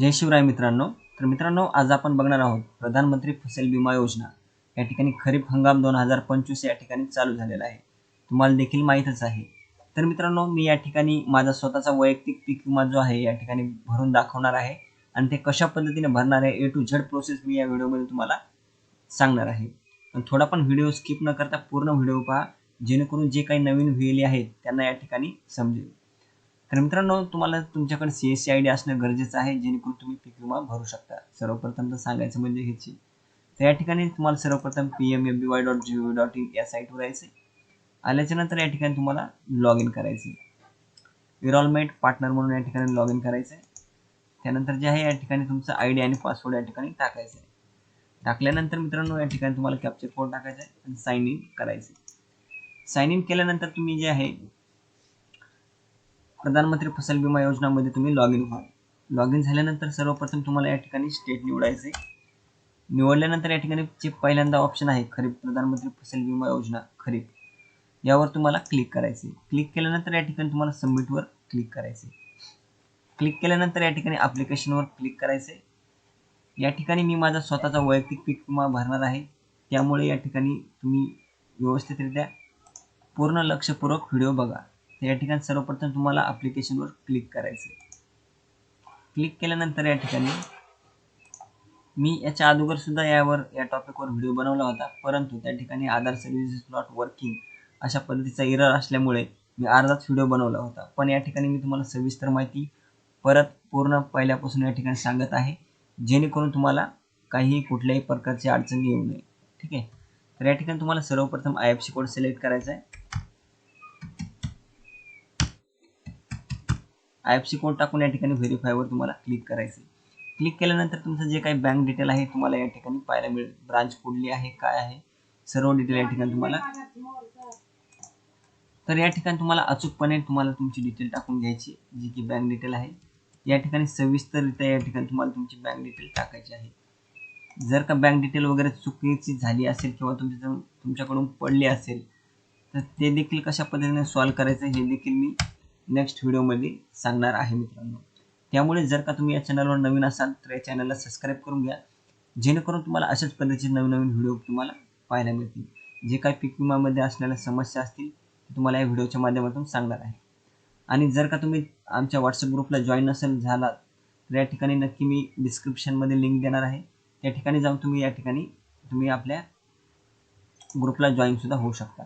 जय शिवराय मित्रांनो. तर मित्रांनो आज आपण बघणार आहोत प्रधानमंत्री फसल विमा योजना. या ठिकाणी खरीप हंगाम दोन हजार पंचवीस या ठिकाणी चालू झालेला आहे. तुम्हाला देखील माहीतच आहे. तर मित्रांनो मी या ठिकाणी माझा स्वतःचा वैयक्तिक पीक विमा जो आहे या ठिकाणी भरून दाखवणार आहे. आणि ते कशा पद्धतीने भरणार आहे ए टू झेड प्रोसेस मी या व्हिडिओमध्ये तुम्हाला सांगणार आहे. पण थोडा पण व्हिडिओ स्किप न करता पूर्ण व्हिडिओ पहा. जेणेकरून जे काही नवीन व्हिएली आहेत त्यांना या ठिकाणी समजेल. तर मित्रांनो तुम्हाला तुमच्याकडे C S C I D असणं गरजेचं आहे जेणेकरून तुम्ही पीक विमा भरू शकता. सर्वप्रथम तर सांगायचं म्हणजे ह्याची तर या ठिकाणी तुम्हाला सर्वप्रथम P M M B Y dot G O dot in या साईटवर यायचं आल्याच्यानंतर या ठिकाणी तुम्हाला लॉग इन करायचं इरॉलमेट पार्टनर म्हणून या ठिकाणी लॉग इन करायचं आहे त्यानंतर जे आहे या ठिकाणी तुमचा आय डी आणि पासवर्ड या ठिकाणी टाकायचा आहे टाकल्यानंतर मित्रांनो या ठिकाणी तुम्हाला कॅप्चर कोड टाकायचा आहे आणि साईन इन करायचं साईन इन केल्यानंतर तुम्ही जे आहे प्रधानमंत्री फसल विमा योजनामध्ये तुम्ही लॉग इन व्हा. लॉग इन झाल्यानंतर सर्वप्रथम तुम्हाला या ठिकाणी स्टेट निवडायचे निवडल्यानंतर या ठिकाणी जे पहिल्यांदा ऑप्शन आहे खरीप प्रधानमंत्री फसल विमा योजना खरीप यावर तुम्हाला क्लिक करायचे क्लिक केल्यानंतर या ठिकाणी तुम्हाला सबमिटवर क्लिक करायचे क्लिक केल्यानंतर या ठिकाणी ॲप्लिकेशनवर क्लिक करायचे या ठिकाणी मी माझा स्वतःचा वैयक्तिक पीक विमा भरणार आहे. त्यामुळे या ठिकाणी तुम्ही व्यवस्थितरित्या पूर्ण लक्षपूर्वक व्हिडिओ बघा. तर या ठिकाणी सर्वप्रथम तुम्हाला ॲप्लिकेशनवर क्लिक करायचं आहे क्लिक केल्यानंतर या ठिकाणी मी याच्या अगोदर सुद्धा यावर या टॉपिकवर व्हिडिओ बनवला होता. परंतु त्या ठिकाणी Aadhaar service is not working अशा पद्धतीचा इरर असल्यामुळे मी अर्धाच व्हिडिओ बनवला होता. पण या ठिकाणी मी तुम्हाला सविस्तर माहिती परत पूर्ण पहिल्यापासून या ठिकाणी सांगत आहे. जेणेकरून तुम्हाला काही कुठल्याही प्रकारची अडचणी येऊ नये. ठीक आहे? तर या ठिकाणी तुम्हाला सर्वप्रथम I F C code select करायचा आहे आय एफ सी कोड टाकून या ठिकाणी व्हेरीफायवर तुम्हाला क्लिक करायचं क्लिक केल्यानंतर तुमचं जे काही बँक डिटेल आहे तुम्हाला या ठिकाणी पाहायला मिळेल. ब्रांच कुठली आहे काय आहे सर्व डिटेल या ठिकाणी तुम्हाला. तर या ठिकाणी तुम्हाला अचूकपणे तुम्हाला तुमची डिटेल टाकून घ्यायची जी की बँक डिटेल आहे. या ठिकाणी सविस्तररित्या या ठिकाणी तुम्हाला तुमची बँक डिटेल टाकायची आहे. जर का बँक डिटेल वगैरे चुकीची झाली असेल किंवा तुमच्या तुमच्याकडून पडली असेल तर ते देखील कशा पद्धतीने सॉल्व्ह करायचं हे देखील मी नेक्स्ट व्हिडिओमध्ये सांगणार आहे मित्रांनो. त्यामुळे जर का तुम्ही या चॅनलवर नवीन असाल तर या चॅनलला सबस्क्राईब करून घ्या. जेणेकरून तुम्हाला अशाच पद्धतीचे नवीन नवीन व्हिडिओ तुम्हाला पाहायला मिळतील. जे काही पीक विमामध्ये असलेल्या समस्या असतील ते तुम्हाला या व्हिडिओच्या माध्यमातून सांगणार आहे. आणि जर का तुम्ही आमच्या व्हॉट्सअप ग्रुपला जॉईन असेल झालात तर या ठिकाणी नक्की मी डिस्क्रिप्शनमध्ये लिंक देणार आहे. त्या ठिकाणी जाऊन तुम्ही या ठिकाणी तुम्ही आपल्या ग्रुपला जॉईनसुद्धा होऊ शकता.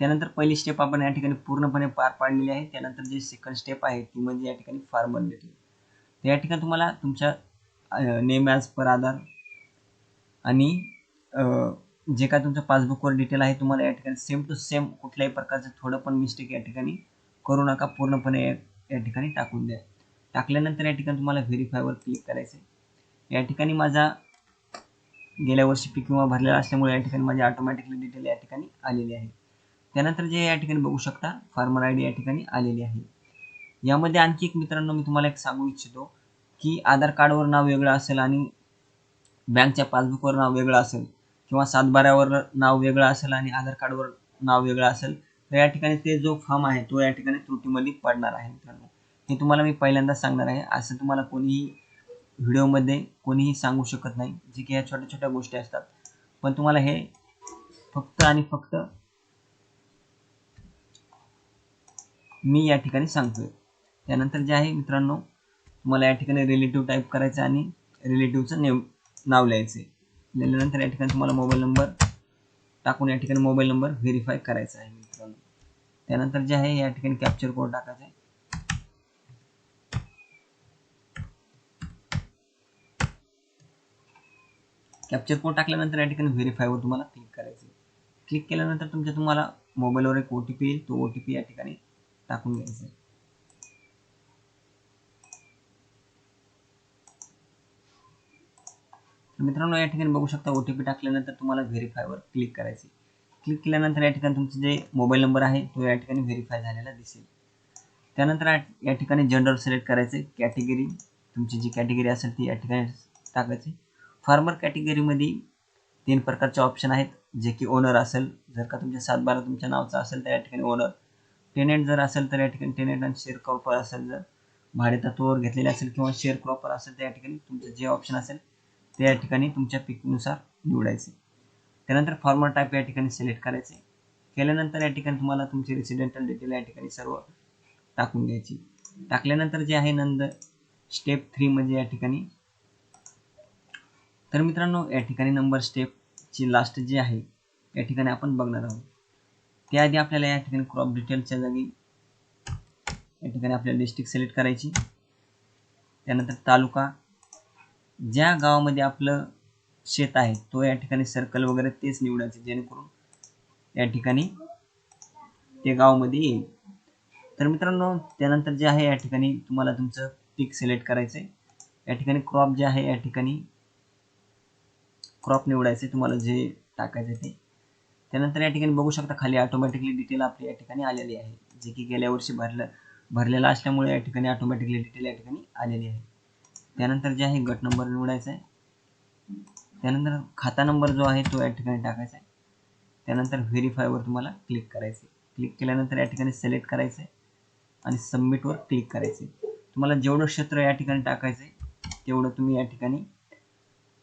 त्यानंतर पहिली स्टेप आपण या ठिकाणी पूर्णपणे पार पाडलेली आहे त्यानंतर जे सेकंड स्टेप आहे ती म्हणजे या ठिकाणी फार्मर डिटेल तर या ठिकाणी तुम्हाला तुमच्या नेम ॲज पर आधार आणि जे काय तुमचं पासबुकवर डिटेल आहे तुम्हाला या ठिकाणी सेम टू सेम कुठल्याही प्रकारचं थोडं पण मिस्टेक या ठिकाणी करू नका पूर्णपणे या ठिकाणी टाकून द्या टाकल्यानंतर या ठिकाणी तुम्हाला व्हेरीफायवर क्लिक करायचं आहे या ठिकाणी माझा गेल्या वर्षी पी किंवा भरलेला असल्यामुळे या ठिकाणी माझी ऑटोमॅटिकली डिटेल या ठिकाणी आलेली आहे त्यानंतर जे या ठिकाणी बघू शकता फार्मर आय डी या ठिकाणी आलेली आहे. यामध्ये आणखी एक मित्रांनो मी तुम्हाला एक सांगू इच्छितो की आधार कार्डवर नाव वेगळं असेल आणि बँकच्या पासबुकवर नाव वेगळं असेल किंवा सातबाऱ्यावर नाव वेगळं असेल आणि आधार कार्डवर नाव वेगळं असेल तर या ठिकाणी ते जो फॉर्म आहे तो या ठिकाणी त्रुटीमध्ये पडणार आहे मित्रांनो. हे तुम्हाला मी पहिल्यांदा सांगणार आहे. असं तुम्हाला कोणीही व्हिडिओमध्ये कोणीही सांगू शकत नाही जे की ह्या छोट्या छोट्या गोष्टी असतात. पण तुम्हाला हे फक्त आणि फक्त मी या ठिकाणी सांगतोय. त्यानंतर जे आहे मित्रांनो तुम्हाला या ठिकाणी रिलेटिव्ह टाईप करायचं आणि रिलेटिव्हचं नेम नाव लिहायचं आहे लिहिल्यानंतर या ठिकाणी तुम्हाला मोबाईल नंबर टाकून या ठिकाणी मोबाईल नंबर व्हेरीफाय करायचा आहे मित्रांनो. त्यानंतर जे आहे या ठिकाणी कॅप्चर कोड टाकायचा आहे कॅप्चर कोड टाकल्यानंतर या ठिकाणी व्हेरीफायवर तुम्हाला क्लिक करायचं आहे क्लिक केल्यानंतर तुमच्या तुम्हाला मोबाईलवर एक ओ टी पी येईल. तो ओ टी पी या ठिकाणी टाकून घ्यायचं. मित्रांनो या ठिकाणी बघू शकता ओ टी पी टाकल्यानंतर तुम्हाला व्हेरीफायवर क्लिक करायचे क्लिक केल्यानंतर या ठिकाणी तुमचा जे मोबाईल नंबर आहे तो या ठिकाणी व्हेरीफाय झालेला दिसेल. त्यानंतर या ठिकाणी जनरल सिलेक्ट करायचे कॅटेगरी तुमची जी कॅटेगरी असेल ती या ठिकाणी टाकायची फार्मर कॅटेगरीमध्ये तीन प्रकारचे ऑप्शन आहेत. जे की ओनर असेल जर का तुमच्या सातबारा तुमच्या नावचा असेल तर या ठिकाणी ओनर टेनेंट जर असेल तर या ठिकाणी टेनेंट आणि शेअर क्रॉपर असेल जर भाडेतत्वावर घेतलेले असेल किंवा शेअर क्रॉपर असेल त्या ठिकाणी तुमचं जे ऑप्शन असेल ते या ठिकाणी तुमच्या पिकनुसार निवडायचे. त्यानंतर फॉर्मर टाईप या ठिकाणी सिलेक्ट करायचे. केल्यानंतर या ठिकाणी तुम्हाला तुमची रेसिडेंटल डिटेल या ठिकाणी सर्व टाकून घ्यायची. टाकल्यानंतर जे आहे नंद स्टेप थ्री म्हणजे या ठिकाणी. तर मित्रांनो या ठिकाणी नंबर स्टेपची लास्ट जी आहे या ठिकाणी आपण बघणार आहोत. त्याआधी आपल्याला या ठिकाणी क्रॉप डिटेलच्या जागी या ठिकाणी आपल्याला डिस्ट्रिक्ट सिलेक्ट करायची. त्यानंतर तालुका. ज्या गावामध्ये आपलं शेत आहे तो या ठिकाणी सर्कल वगैरे तेच निवडायचे जेणेकरून या ठिकाणी ते गावामध्ये येईल. तर मित्रांनो त्यानंतर जे आहे या ठिकाणी तुम्हाला तुमचं पीक सिलेक्ट करायचं आहे या ठिकाणी क्रॉप जे आहे या ठिकाणी क्रॉप निवडायचे तुम्हाला जे टाकायचं ते. त्यानंतर या ठिकाणी बघू शकता खाली ऑटोमॅटिकली डिटेल आपली या ठिकाणी आलेली आहे. जे की गेल्या वर्षी भरलं भरलेलं असल्यामुळे या ठिकाणी ऑटोमॅटिकली डिटेल या ठिकाणी आलेली आहे. त्यानंतर जे आहे गट नंबर निवडायचा आहे. त्यानंतर खाता नंबर जो आहे तो या ठिकाणी टाकायचा आहे. त्यानंतर व्हेरीफायवर तुम्हाला क्लिक करायचे क्लिक केल्यानंतर या ठिकाणी सिलेक्ट करायचं आहे आणि सबमिटवर क्लिक करायचे तुम्हाला जेवढं क्षेत्र या ठिकाणी टाकायचं आहे तेवढं तुम्ही या ठिकाणी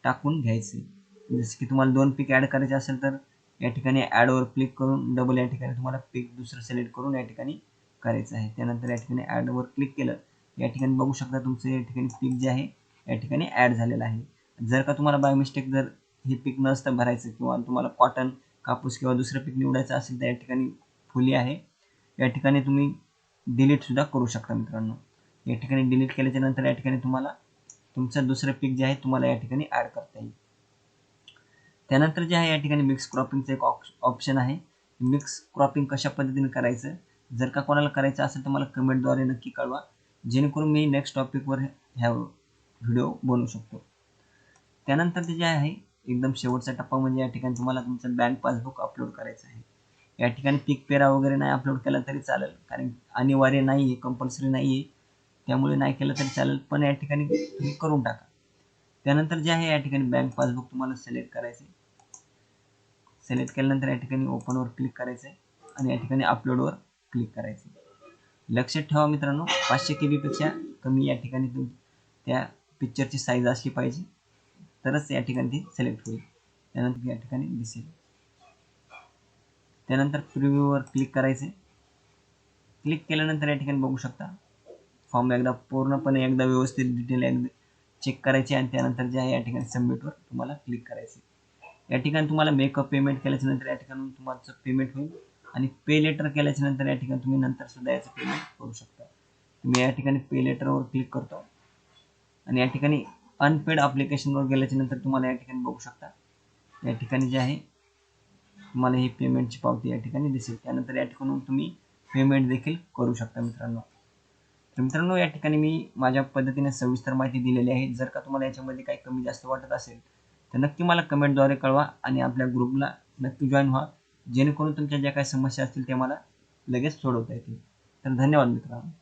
टाकून घ्यायचे जसं की तुम्हाला दोन पीक ॲड करायचे असेल तर या ठिकाणी ॲडवर क्लिक करून डबल या ठिकाणी तुम्हाला पिक दुसरं सिलेक्ट करून या ठिकाणी करायचं आहे त्यानंतर या ठिकाणी ॲडवर क्लिक केलं या ठिकाणी बघू शकता तुमचं या ठिकाणी पीक जे आहे या ठिकाणी ॲड झालेलं आहे जर का तुम्हाला बाय मिस्टेक जर हे पीक नसतं भरायचं किंवा तुम्हाला कॉटन कापूस किंवा दुसरं पीक निवडायचं असेल तर या ठिकाणी फुली आहे या ठिकाणी तुम्ही डिलीटसुद्धा करू शकता मित्रांनो या ठिकाणी डिलीट केल्याच्यानंतर या ठिकाणी तुम्हाला तुमचं दुसरं पीक जे आहे तुम्हाला या ठिकाणी ॲड करता येईल त्यानंतर जे आहे या ठिकाणी मिक्स क्रॉपिंगचं एक ऑप्शन आहे. मिक्स क्रॉपिंग कशा पद्धतीने करायचं? जर का कोणाला करायचं असेल तर मला कमेंटद्वारे नक्की कळवा. जेणेकरून मी नेक्स्ट टॉपिकवर ह्या व्हिडिओ बनवू शकतो. त्यानंतर ते जे आहे एकदम शेवटचा टप्पा म्हणजे या ठिकाणी तुम्हाला तुमचं बँक पासबुक अपलोड करायचं आहे. या ठिकाणी पीक पेरा वगैरे नाही अपलोड केला तरी चालेल कारण अनिवार्य नाही आहे कंपल्सरी नाही आहे त्यामुळे नाही केलं तरी चालेल पण या ठिकाणी तुम्ही करून टाका. त्यानंतर जे आहे या ठिकाणी बँक पासबुक तुम्हाला सिलेक्ट करायचे सिलेक्ट केल्यानंतर या ठिकाणी ओपनवर क्लिक करायचं आहे आणि या ठिकाणी अपलोडवर क्लिक करायचं लक्षात ठेवा मित्रांनो पाचशे के बीपेक्षा कमी या ठिकाणी तुम त्या पिक्चरची साईज असली पाहिजे. तरच या ठिकाणी ती सिलेक्ट होईल. त्यानंतर या ठिकाणी दिसेल. त्यानंतर प्रिव्ह्यूवर क्लिक करायचे क्लिक केल्यानंतर या ठिकाणी बघू शकता फॉर्म एकदा पूर्णपणे एकदा व्यवस्थित डिटेल एकदा चेक करायचे आणि त्यानंतर जे आहे या ठिकाणी सबमिटवर तुम्हाला क्लिक करायचे या ठिकाणी तुम्हाला मेकअप पेमेंट केल्याच्यानंतर या ठिकाणी तुमचं पेमेंट होईल आणि पे लेटर केल्याच्यानंतर या ठिकाणी तुम्ही नंतर सुद्धा याचं पेमेंट करू शकता तुम्ही या ठिकाणी पे लेटरवर क्लिक करतो आणि या ठिकाणी अनपेड अप्लिकेशनवर गेल्याच्यानंतर तुम्हाला या ठिकाणी बघू शकता या ठिकाणी जे आहे तुम्हाला ही पेमेंटची पावती या ठिकाणी दिसेल त्यानंतर या ठिकाणून तुम्ही पेमेंट देखील करू शकता मित्रांनो तर मित्रांनो या ठिकाणी मी माझ्या पद्धतीने सविस्तर माहिती दिलेली आहे जर का तुम्हाला याच्यामध्ये काही कमी जास्त वाटत असेल तर नक्की मला कमेंटद्वारे कळवा आणि आपल्या ग्रुपला नक्की जॉईन व्हा. जेणेकरून तुमच्या ज्या काही समस्या असतील त्या मला लगेच सोडवता येतील. तर धन्यवाद मित्रांनो.